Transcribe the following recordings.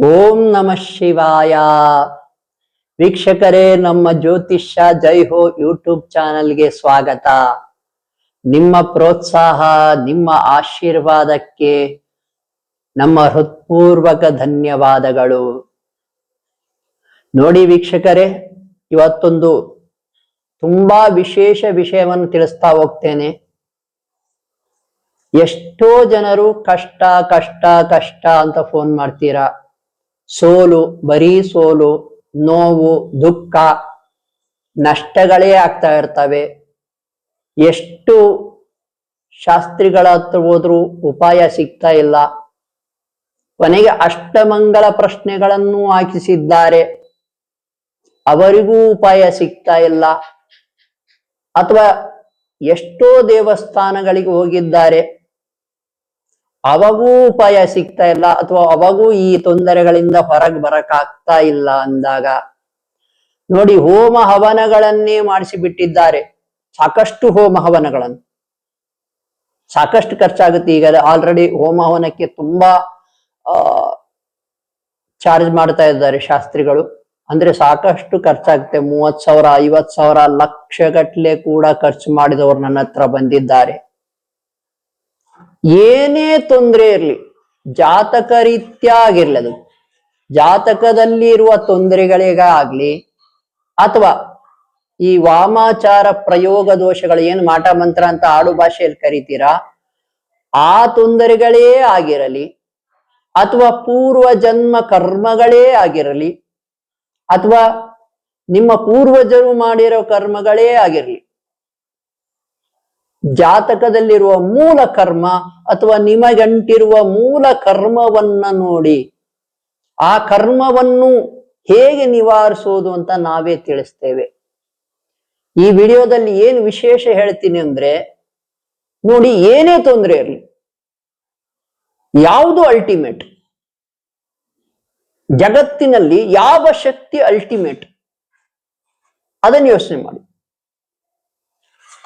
ಓಂ ನಮಃ ಶಿವಾಯ. ವೀಕ್ಷಕರೇ, ನಮ್ಮ ಜ್ಯೋತಿಷ್ಯ ಜೈ ಹೋ ಯೂಟ್ಯೂಬ್ ಚಾನಲ್ಗೆ ಸ್ವಾಗತ. ನಿಮ್ಮ ಪ್ರೋತ್ಸಾಹ, ನಿಮ್ಮ ಆಶೀರ್ವಾದಕ್ಕೆ ನಮ್ಮ ಹೃತ್ಪೂರ್ವಕ ಧನ್ಯವಾದಗಳು. ನೋಡಿ ವೀಕ್ಷಕರೇ, ಇವತ್ತೊಂದು ತುಂಬಾ ವಿಶೇಷ ವಿಷಯವನ್ನು ತಿಳಿಸ್ತಾ ಹೋಗ್ತೇನೆ. ಎಷ್ಟೋ ಜನರು ಕಷ್ಟ ಕಷ್ಟ ಕಷ್ಟ ಅಂತ ಫೋನ್ ಮಾಡ್ತೀರಾ? ಸೋಲು, ಬರೀ ಸೋಲು, ನೋವು, ದುಃಖ, ನಷ್ಟಗಳೇ ಆಗ್ತಾ ಇರ್ತವೆ. ಎಷ್ಟು ಶಾಸ್ತ್ರಿಗಳ ಹತ್ರ ಹೋದ್ರೂ ಉಪಾಯ ಸಿಗ್ತಾ ಇಲ್ಲ. ಕೊನೆಗೆ ಅಷ್ಟಮಂಗಲ ಪ್ರಶ್ನೆಗಳನ್ನು ಹಾಕಿಸಿದ್ದಾರೆ. ಅವರಿಗೂ ಉಪಾಯ ಸಿಗ್ತಾ ಇಲ್ಲ. ಅಥವಾ ಎಷ್ಟೋ ದೇವಸ್ಥಾನಗಳಿಗೆ ಹೋಗಿದ್ದಾರೆ. ಅವಾಗೂ ಉಪಾಯ ಸಿಗ್ತಾ ಇಲ್ಲ ಅಥವಾ ಅವಾಗೂ ಈ ತೊಂದರೆಗಳಿಂದ ಹೊರಗೆ ಬರಕಾಗ್ತಾ ಇಲ್ಲ ಅಂದಾಗ ನೋಡಿ ಹೋಮ ಹವನಗಳನ್ನೇ ಮಾಡಿಸಿ ಬಿಟ್ಟಿದ್ದಾರೆ ಸಾಕಷ್ಟು ಹೋಮ ಹವನಗಳನ್ನು. ಸಾಕಷ್ಟು ಖರ್ಚಾಗುತ್ತೆ. ಈಗ ಆಲ್ರೆಡಿ ಹೋಮ ಹವನಕ್ಕೆ ತುಂಬಾ ಚಾರ್ಜ್ ಮಾಡ್ತಾ ಇದ್ದಾರೆ ಶಾಸ್ತ್ರಿಗಳು. ಅಂದ್ರೆ ಸಾಕಷ್ಟು ಖರ್ಚಾಗುತ್ತೆ. ಮೂವತ್ ಸಾವಿರ ಐವತ್ ಸಾವಿರ ಲಕ್ಷ ಗಟ್ಲೆ ಕೂಡ ಖರ್ಚು ಮಾಡಿದವರು ನನ್ನ ಹತ್ರ ಬಂದಿದ್ದಾರೆ. ಏನೇ ತೊಂದರೆ ಇರಲಿ, ಜಾತಕ ರೀತ್ಯ ಅದು. ಜಾತಕದಲ್ಲಿ ಇರುವ ತೊಂದರೆಗಳಿಗಾಗ್ಲಿ, ಅಥವಾ ಈ ವಾಮಾಚಾರ ಪ್ರಯೋಗ ದೋಷಗಳು ಏನು ಮಾಟ ಮಂತ್ರ ಅಂತ ಆಡು ಭಾಷೆಯಲ್ಲಿ ಕರಿತೀರಾ, ಆ ತೊಂದರೆಗಳೇ ಆಗಿರಲಿ, ಅಥವಾ ಪೂರ್ವ ಜನ್ಮ ಕರ್ಮಗಳೇ ಆಗಿರಲಿ, ಅಥವಾ ನಿಮ್ಮ ಪೂರ್ವಜರು ಮಾಡಿರೋ ಕರ್ಮಗಳೇ ಆಗಿರಲಿ ಜಾತಕದಲ್ಲಿರುವ ಮೂಲ ಕರ್ಮ ಅಥವಾ ನಿಮಗಂಟಿರುವ ಮೂಲ ಕರ್ಮವನ್ನ ನೋಡಿ. ಆ ಕರ್ಮವನ್ನು ಹೇಗೆ ನಿವಾರಿಸೋದು ಅಂತ ನಾವೇ ತಿಳಿಸ್ತೇವೆ. ಈ ವಿಡಿಯೋದಲ್ಲಿ ಏನು ವಿಶೇಷ ಹೇಳ್ತೀನಿ ಅಂದ್ರೆ, ನೋಡಿ ಏನೇ ತೊಂದರೆ ಇರಲಿ, ಯಾವುದು ಅಲ್ಟಿಮೇಟ್ ಜಗತ್ತಿನಲ್ಲಿ ಯಾವ ಶಕ್ತಿ ಅಲ್ಟಿಮೇಟ್ ಅದನ್ನು ಯೋಚನೆ ಮಾಡಿ.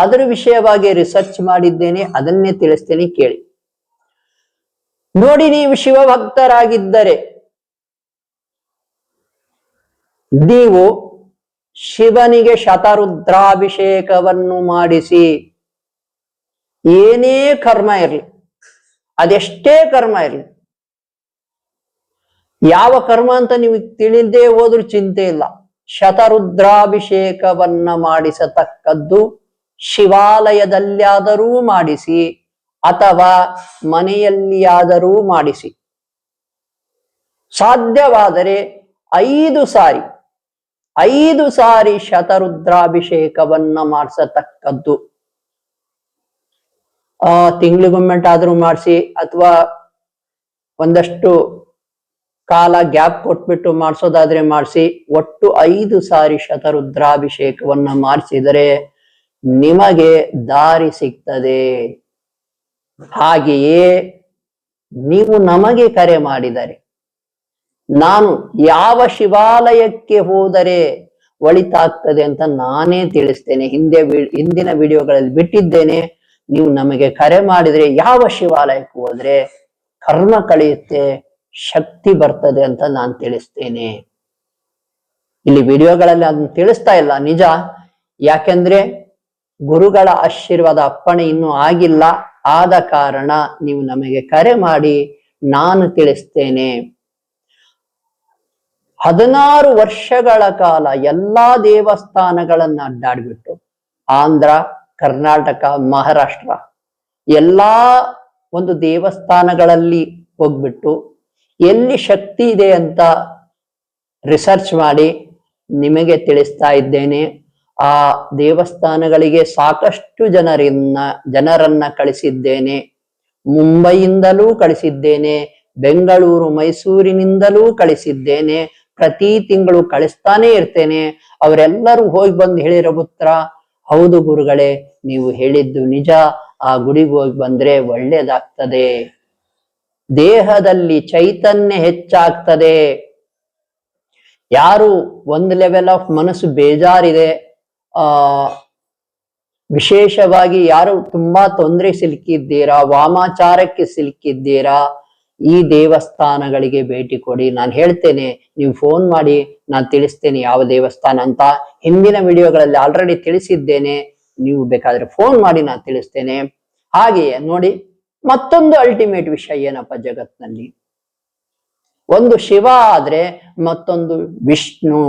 ಅದರ ವಿಷಯವಾಗಿ ರಿಸರ್ಚ್ ಮಾಡಿದ್ದೇನೆ, ಅದನ್ನೇ ತಿಳಿಸ್ತೇನೆ ಕೇಳಿ. ನೋಡಿ ನೀವು ಶಿವಭಕ್ತರಾಗಿದ್ದರೆ, ನೀವು ಶಿವನಿಗೆ ಶತರುದ್ರಾಭಿಷೇಕವನ್ನು ಮಾಡಿಸಿ, ಏನೇ ಕರ್ಮ ಇರಲಿ, ಅದೆಷ್ಟೇ ಕರ್ಮ ಇರಲಿ, ಯಾವ ಕರ್ಮ ಅಂತ ನೀವು ತಿಳಿದೇ ಹೋದ್ರೂ ಚಿಂತೆ ಇಲ್ಲ. ಶತರುದ್ರಾಭಿಷೇಕವನ್ನ ಮಾಡಿಸತಕ್ಕದ್ದು ಶಿವಾಲಯದಲ್ಲಿಯಾದರೂ ಮಾಡಿಸಿ ಅಥವಾ ಮನೆಯಲ್ಲಿಯಾದರೂ ಮಾಡಿಸಿ. ಸಾಧ್ಯವಾದರೆ ಐದು ಸಾರಿ ಐದು ಸಾರಿ ಶತರುದ್ರಾಭಿಷೇಕವನ್ನ ಮಾಡಿಸತಕ್ಕದ್ದು. ಆ ತಿಂಗಳಿಗೊಮ್ಮೆಂಟಾದ್ರೂ ಮಾಡಿಸಿ ಅಥವಾ ಒಂದಷ್ಟು ಕಾಲ ಗ್ಯಾಪ್ ಕೊಟ್ಬಿಟ್ಟು ಮಾಡಿಸೋದಾದ್ರೆ ಮಾಡಿಸಿ, ಒಟ್ಟು ಐದು ಸಾರಿ ಶತರುದ್ರಾಭಿಷೇಕವನ್ನ ಮಾಡಿಸಿದರೆ ನಿಮಗೆ ದಾರಿ ಸಿಗ್ತದೆ. ಹಾಗೆಯೇ ನೀವು ನಮಗೆ ಕರೆ ಮಾಡಿದರೆ, ನಾನು ಯಾವ ಶಿವಾಲಯಕ್ಕೆ ಹೋದರೆ ಒಳಿತಾಗ್ತದೆ ಅಂತ ನಾನೇ ತಿಳಿಸ್ತೇನೆ. ಹಿಂದೆ ಹಿಂದಿನ ವಿಡಿಯೋಗಳಲ್ಲಿ ಬಿಟ್ಟಿದ್ದೇನೆ. ನೀವು ನಮಗೆ ಕರೆ ಮಾಡಿದ್ರೆ ಯಾವ ಶಿವಾಲಯಕ್ಕೆ ಹೋದ್ರೆ ಕರ್ಮ ಕಳೆಯುತ್ತೆ, ಶಕ್ತಿ ಬರ್ತದೆ ಅಂತ ನಾನು ತಿಳಿಸ್ತೇನೆ. ಇಲ್ಲಿ ವಿಡಿಯೋಗಳಲ್ಲಿ ಅದನ್ನು ತಿಳಿಸ್ತಾ ಇಲ್ಲ, ನಿಜ. ಯಾಕೆಂದ್ರೆ ಗುರುಗಳ ಆಶೀರ್ವಾದ ಅಪ್ಪಣೆ ಇನ್ನೂ ಆಗಿಲ್ಲ. ಆದ ಕಾರಣ ನೀವು ನಮಗೆ ಕರೆ ಮಾಡಿ ನಾನು ತಿಳಿಸ್ತೇನೆ. ಹದಿನಾರು ವರ್ಷಗಳ ಕಾಲ ಎಲ್ಲಾ ದೇವಸ್ಥಾನಗಳನ್ನ ಅಡ್ಡಾಡ್ಬಿಟ್ಟು ಆಂಧ್ರ, ಕರ್ನಾಟಕ, ಮಹಾರಾಷ್ಟ್ರ ಎಲ್ಲಾ ಒಂದು ದೇವಸ್ಥಾನಗಳಲ್ಲಿ ಹೋಗ್ಬಿಟ್ಟು ಎಲ್ಲಿ ಶಕ್ತಿ ಇದೆ ಅಂತ ರಿಸರ್ಚ್ ಮಾಡಿ ನಿಮಗೆ ತಿಳಿಸ್ತಾ ಇದ್ದೇನೆ. ಆ ದೇವಸ್ಥಾನಗಳಿಗೆ ಸಾಕಷ್ಟು ಜನರನ್ನ ಜನರನ್ನ ಕಳಿಸಿದ್ದೇನೆ. ಮುಂಬೈಯಿಂದಲೂ ಕಳಿಸಿದ್ದೇನೆ. ಬೆಂಗಳೂರು, ಮೈಸೂರಿನಿಂದಲೂ ಕಳಿಸಿದ್ದೇನೆ. ಪ್ರತಿ ತಿಂಗಳು ಕಳಿಸ್ತಾನೆ ಇರ್ತೇನೆ. ಅವರೆಲ್ಲರೂ ಹೋಗಿ ಬಂದು ಹೇಳಿರ ಪುತ್ರ ಹೌದು ಗುರುಗಳೇ, ನೀವು ಹೇಳಿದ್ದು ನಿಜ. ಆ ಗುಡಿಗೆ ಹೋಗಿ ಬಂದ್ರೆ ಒಳ್ಳೇದಾಗ್ತದೆ. ದೇಹದಲ್ಲಿ ಚೈತನ್ಯ ಹೆಚ್ಚಾಗ್ತದೆ. ಯಾರು, ಒಂದು ಲೆವೆಲ್ ಆಫ್ ಮನಸ್ಸು ಬೇಜಾರಿದೆ. ವಿಶೇಷವಾಗಿ ಯಾರು ತುಂಬಾ ತೊಂದರೆ ಸಿಲುಕಿದ್ದೀರಾ, ವಾಮಾಚಾರಕ್ಕೆ ಸಿಲುಕಿದ್ದೀರಾ, ಈ ದೇವಸ್ಥಾನಗಳಿಗೆ ಭೇಟಿ ಕೊಡಿ. ನಾನು ಹೇಳ್ತೇನೆ, ನೀವು ಫೋನ್ ಮಾಡಿ ನಾನು ತಿಳಿಸ್ತೇನೆ ಯಾವ ದೇವಸ್ಥಾನ ಅಂತ. ಹಿಂದಿನ ವಿಡಿಯೋಗಳಲ್ಲಿ ಆಲ್ರೆಡಿ ತಿಳಿಸಿದ್ದೇನೆ. ನೀವು ಬೇಕಾದ್ರೆ ಫೋನ್ ಮಾಡಿ ನಾನು ತಿಳಿಸ್ತೇನೆ. ಹಾಗೆಯೇ ನೋಡಿ, ಮತ್ತೊಂದು ಅಲ್ಟಿಮೇಟ್ ವಿಷಯ ಏನಪ್ಪ ಜಗತ್ನಲ್ಲಿ? ಒಂದು ಶಿವ ಆದ್ರೆ ಮತ್ತೊಂದು ವಿಷ್ಣು.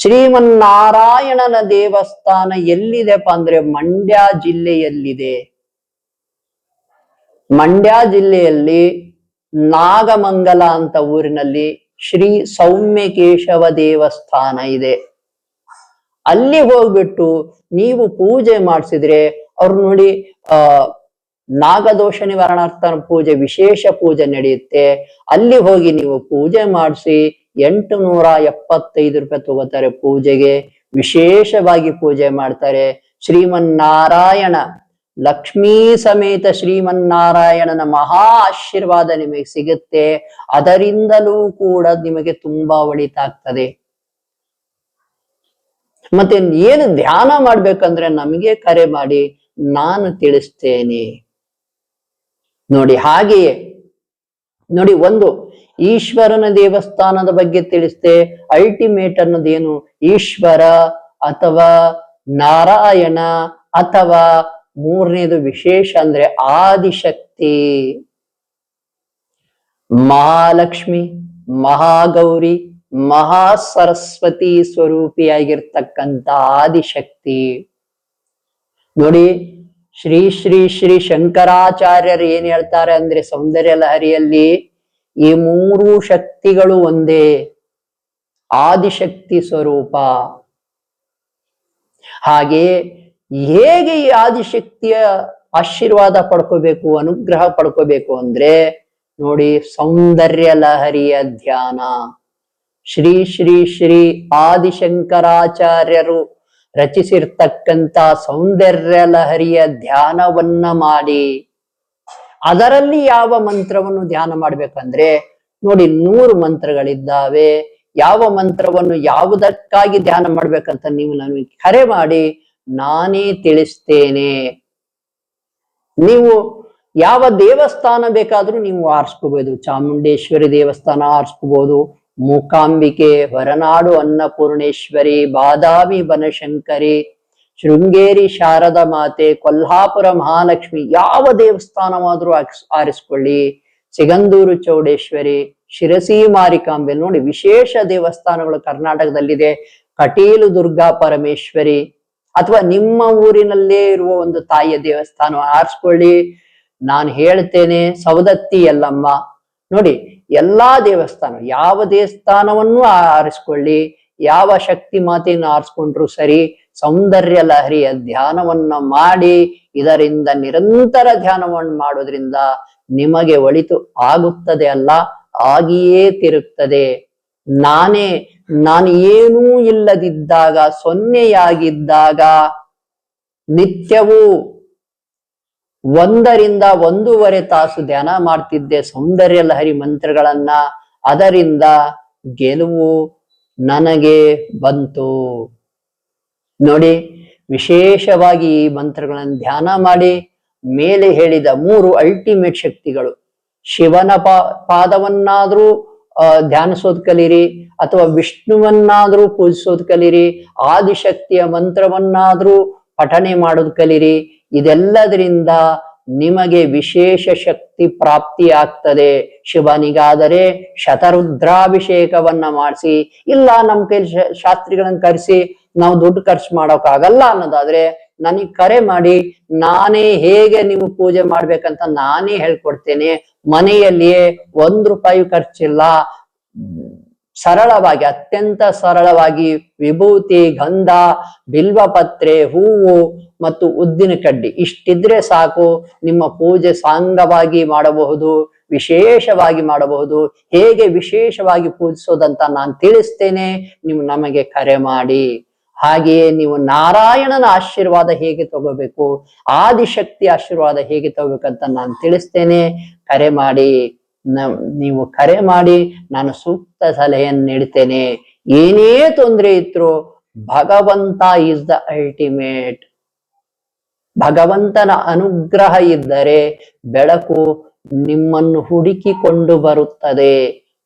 ಶ್ರೀಮನ್ನಾರಾಯಣನ ದೇವಸ್ಥಾನ ಎಲ್ಲಿದೆಪ್ಪ ಅಂದ್ರೆ ಮಂಡ್ಯ ಜಿಲ್ಲೆಯಲ್ಲಿದೆ. ಮಂಡ್ಯ ಜಿಲ್ಲೆಯಲ್ಲಿ ನಾಗಮಂಗಲ ಅಂತ ಊರಿನಲ್ಲಿ ಶ್ರೀ ಸೌಮ್ಯಕೇಶವ ದೇವಸ್ಥಾನ ಇದೆ. ಅಲ್ಲಿ ಹೋಗ್ಬಿಟ್ಟು ನೀವು ಪೂಜೆ ಮಾಡಿಸಿದ್ರೆ ಅವ್ರು ನೋಡಿ, ಆ, ನಾಗದೋಷ ನಿವಾರಣಾರ್ಥನ ಪೂಜೆ, ವಿಶೇಷ ಪೂಜೆ ನಡೆಯುತ್ತೆ. ಅಲ್ಲಿ ಹೋಗಿ ನೀವು ಪೂಜೆ ಮಾಡಿಸಿ ಎಂಟು ನೂರ ಎಪ್ಪತ್ತೈದು ರೂಪಾಯಿ ತಗೋತಾರೆ ಪೂಜೆಗೆ. ವಿಶೇಷವಾಗಿ ಪೂಜೆ ಮಾಡ್ತಾರೆ. ಶ್ರೀಮನ್ನಾರಾಯಣ, ಲಕ್ಷ್ಮೀ ಸಮೇತ ಶ್ರೀಮನ್ನಾರಾಯಣನ ಮಹಾ ಆಶೀರ್ವಾದ ನಿಮಗೆ ಸಿಗುತ್ತೆ. ಅದರಿಂದಲೂ ಕೂಡ ನಿಮಗೆ ತುಂಬಾ ಒಳಿತಾಗ್ತದೆ. ಮತ್ತೆ ಏನು ಧ್ಯಾನ ಮಾಡ್ಬೇಕಂದ್ರೆ ನಮಗೆ ಕರೆ ಮಾಡಿ, ನಾನು ತಿಳಿಸ್ತೇನೆ. ನೋಡಿ ಹಾಗೆಯೇ, ನೋಡಿ ಒಂದು ಈಶ್ವರನ ದೇವಸ್ಥಾನದ ಬಗ್ಗೆ ತಿಳಿಸ್ತೆ ಅಲ್ಟಿಮೇಟ್ ಅನ್ನೋದೇನು ಈಶ್ವರ ಅಥವಾ ನಾರಾಯಣ ಅಥವಾ ಮೂರನೇದು ವಿಶೇಷ ಅಂದ್ರೆ ಆದಿಶಕ್ತಿ. ಮಹಾಲಕ್ಷ್ಮಿ, ಮಹಾಗೌರಿ ಮಹಾ ಸರಸ್ವತಿ ಸ್ವರೂಪಿಯಾಗಿರ್ತಕ್ಕಂಥ ಆದಿಶಕ್ತಿ. ನೋಡಿ, ಶ್ರೀ ಶ್ರೀ ಶ್ರೀ ಶಂಕರಾಚಾರ್ಯರು ಏನ್ ಹೇಳ್ತಾರೆ ಅಂದ್ರೆ ಸೌಂದರ್ಯ ಲಹರಿಯಲ್ಲಿ ಈ ಮೂರು ಶಕ್ತಿಗಳು ಒಂದೇ. ಆದಿಶಕ್ತಿ ಸ್ವರೂಪ. ಹಾಗೆ ಹೇಗೆ ಈ ಆದಿಶಕ್ತಿಯ ಆಶೀರ್ವಾದ ಪಡ್ಕೋಬೇಕು, ಅನುಗ್ರಹ ಪಡ್ಕೋಬೇಕು ಅಂದ್ರೆ ನೋಡಿ ಸೌಂದರ್ಯ ಲಹರಿಯ ಧ್ಯಾನ. ಶ್ರೀ ಶ್ರೀ ಶ್ರೀ ಆದಿಶಂಕರಾಚಾರ್ಯರು ರಚಿಸಿರ್ತಕ್ಕಂಥ ಸೌಂದರ್ಯ ಲಹರಿಯ ಧ್ಯಾನವನ್ನ ಮಾಡಿ. ಅದರಲ್ಲಿ ಯಾವ ಮಂತ್ರವನ್ನು ಧ್ಯಾನ ಮಾಡ್ಬೇಕಂದ್ರೆ, ನೋಡಿ ನೂರು ಮಂತ್ರಗಳಿದ್ದಾವೆ. ಯಾವ ಮಂತ್ರವನ್ನು ಯಾವುದಕ್ಕಾಗಿ ಧ್ಯಾನ ಮಾಡ್ಬೇಕಂತ ನೀವು ನನಗೆ ಕರೆ ಮಾಡಿ, ನಾನೇ ತಿಳಿಸ್ತೇನೆ. ನೀವು ಯಾವ ದೇವಸ್ಥಾನ ಬೇಕಾದ್ರೂ ನೀವು ಆರಿಸ್ಕೋಬಹುದು ಚಾಮುಂಡೇಶ್ವರಿ ದೇವಸ್ಥಾನ ಆರಿಸ್ಕೋಬಹುದು ಮೂಕಾಂಬಿಕೆ, ಹೊರನಾಡು ಅನ್ನಪೂರ್ಣೇಶ್ವರಿ, ಬಾದಾಮಿ ಬನಶಂಕರಿ ಶೃಂಗೇರಿ ಶಾರದ ಮಾತೆ ಕೊಲ್ಹಾಪುರ ಮಹಾಲಕ್ಷ್ಮಿ ಯಾವ ದೇವಸ್ಥಾನವಾದ್ರೂ ಆರಿಸ್- ಆರಿಸ್ಕೊಳ್ಳಿ. ಸಿಗಂದೂರು ಚೌಡೇಶ್ವರಿ, ಶಿರಸಿ ಮಾರಿಕಾಂಬೆ ನೋಡಿ ವಿಶೇಷ ದೇವಸ್ಥಾನಗಳು ಕರ್ನಾಟಕದಲ್ಲಿದೆ. ಕಟೀಲು ದುರ್ಗಾ ಪರಮೇಶ್ವರಿ ಅಥವಾ ನಿಮ್ಮ ಊರಿನಲ್ಲೇ ಇರುವ ಒಂದು ತಾಯಿಯ ದೇವಸ್ಥಾನ ಆರಿಸ್ಕೊಳ್ಳಿ. ನಾನು ಹೇಳ್ತೇನೆ, ಸವದತ್ತಿ ಎಲ್ಲಮ್ಮ ನೋಡಿ ಎಲ್ಲಾ ದೇವಸ್ಥಾನ ಯಾವ ದೇವಸ್ಥಾನವನ್ನು ಆರಿಸ್ಕೊಳ್ಳಿ. ಯಾವ ಶಕ್ತಿ ಮಾತೆಯನ್ನು ಆರಿಸ್ಕೊಂಡ್ರು ಸರಿ ಸೌಂದರ್ಯ ಲಹರಿಯ ಧ್ಯಾನವನ್ನ ಮಾಡಿ ಇದರಿಂದ ನಿರಂತರ ಧ್ಯಾನವನ್ನು ಮಾಡೋದ್ರಿಂದ ನಿಮಗೆ ಒಳಿತು ಆಗುತ್ತದೆ ಅಲ್ಲ, ಆಗಿಯೇ ತಿರುತ್ತದೆ ನಾನೇ, ನಾನು ಏನೂ ಇಲ್ಲದಿದ್ದಾಗ, ಸೊನ್ನೆಯಾಗಿದ್ದಾಗ ನಿತ್ಯವೂ ಒಂದರಿಂದ ಒಂದೂವರೆ ತಾಸು ಧ್ಯಾನ ಮಾಡ್ತಿದ್ದೆ ಸೌಂದರ್ಯ ಲಹರಿ ಮಂತ್ರಗಳನ್ನ. ಅದರಿಂದ ಗೆಲುವು ನನಗೆ ಬಂತು. ನೋಡಿ, ವಿಶೇಷವಾಗಿ ಈ ಮಂತ್ರಗಳನ್ನು ಧ್ಯಾನ ಮಾಡಿ, ಮೇಲೆ ಹೇಳಿದ ಮೂರು ಅಲ್ಟಿಮೇಟ್ ಶಕ್ತಿಗಳು. ಶಿವನ ಪಾ, ಪಾದವನ್ನಾದ್ರೂ ಕಲೀರಿ, ಅಥವಾ ವಿಷ್ಣುವನ್ನಾದ್ರೂ ಪೂಜಿಸೋದ್ ಕಲೀರಿ, ಆದಿಶಕ್ತಿಯ ಮಂತ್ರವನ್ನಾದ್ರೂ ಪಠನೆ ಮಾಡೋದ್ ಕಲೀರಿ, ಇದೆಲ್ಲದರಿಂದ ನಿಮಗೆ ವಿಶೇಷ ಶಕ್ತಿ ಪ್ರಾಪ್ತಿ ಆಗ್ತದೆ ಶಿವನಿಗಾದರೆ ಶತರುದ್ರಾಭಿಷೇಕವನ್ನ ಮಾಡಿಸಿ, ಇಲ್ಲ ನಮ್ಮ ಕೈ ಶಾಸ್ತ್ರಿಗಳನ್ನು ಕರೆಸಿ ನಾವು ದುಡ್ಡು ಖರ್ಚು ಮಾಡೋಕ್ಕಾಗಲ್ಲ ಅನ್ನೋದಾದ್ರೆ ನನಗೆ ಕರೆ ಮಾಡಿ, ನಾನೇ ಹೇಗೆ ನೀವು ಪೂಜೆ ಮಾಡ್ಬೇಕಂತ ನಾನೇ ಹೇಳ್ಕೊಡ್ತೇನೆ. ಮನೆಯಲ್ಲಿಯೇ ಒಂದ್ ರೂಪಾಯಿ ಖರ್ಚಿಲ್ಲ. ಸರಳವಾಗಿ, ಅತ್ಯಂತ ಸರಳವಾಗಿ ವಿಭೂತಿ, ಗಂಧ, ಬಿಲ್ವಪತ್ರೆ, ಹೂವು ಮತ್ತು ಉದ್ದಿನ ಕಡ್ಡಿ ಇಷ್ಟಿದ್ರೆ ಸಾಕು. ನಿಮ್ಮ ಪೂಜೆ ಸಾಂಗವಾಗಿ ಮಾಡಬಹುದು, ವಿಶೇಷವಾಗಿ ಮಾಡಬಹುದು. ಹೇಗೆ ವಿಶೇಷವಾಗಿ ಪೂಜಿಸೋದಂತ ನಾನು ತಿಳಿಸ್ತೇನೆ. ನೀವು ನಮಗೆ ಕರೆ ಮಾಡಿ. ಹಾಗೆಯೇ ನೀವು ನಾರಾಯಣನ ಆಶೀರ್ವಾದ ಹೇಗೆ ತಗೋಬೇಕು, ಆದಿಶಕ್ತಿ ಆಶೀರ್ವಾದ ಹೇಗೆ ತಗೋಬೇಕಂತ ನಾನು ತಿಳಿಸ್ತೇನೆ. ಕರೆ ಮಾಡಿ ನೀವು ಕರೆ ಮಾಡಿ ನಾನು ಸೂಕ್ತ ಸಲಹೆಯನ್ನು ನೀಡ್ತೇನೆ. ಏನೇ ತೊಂದರೆ ಇದ್ರು ಭಗವಂತ ಈಸ್ ದ ಅಲ್ಟಿಮೇಟ್ ಭಗವಂತನ ಅನುಗ್ರಹ ಇದ್ದರೆ ಬೆಳಕು ನಿಮ್ಮನ್ನು ಹುಡುಕಿಕೊಂಡು ಬರುತ್ತದೆ.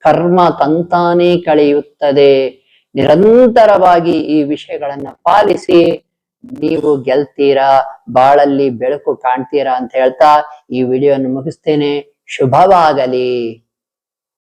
ಕರ್ಮ ತಂತಾನೇ ಕಳೆಯುತ್ತದೆ. ನಿರಂತರವಾಗಿ ಈ ವಿಷಯಗಳನ್ನ ಪಾಲಿಸಿ ನೀವು ಗೆಲ್ತೀರಾ, ಬಾಳಲ್ಲಿ ಬೆಳಕು ಕಾಣ್ತೀರಾ ಅಂತ ಹೇಳ್ತಾ ಈ ವಿಡಿಯೋನ ಮುಗಿಸ್ತೇನೆ. ಶುಭವಾಗಲಿ.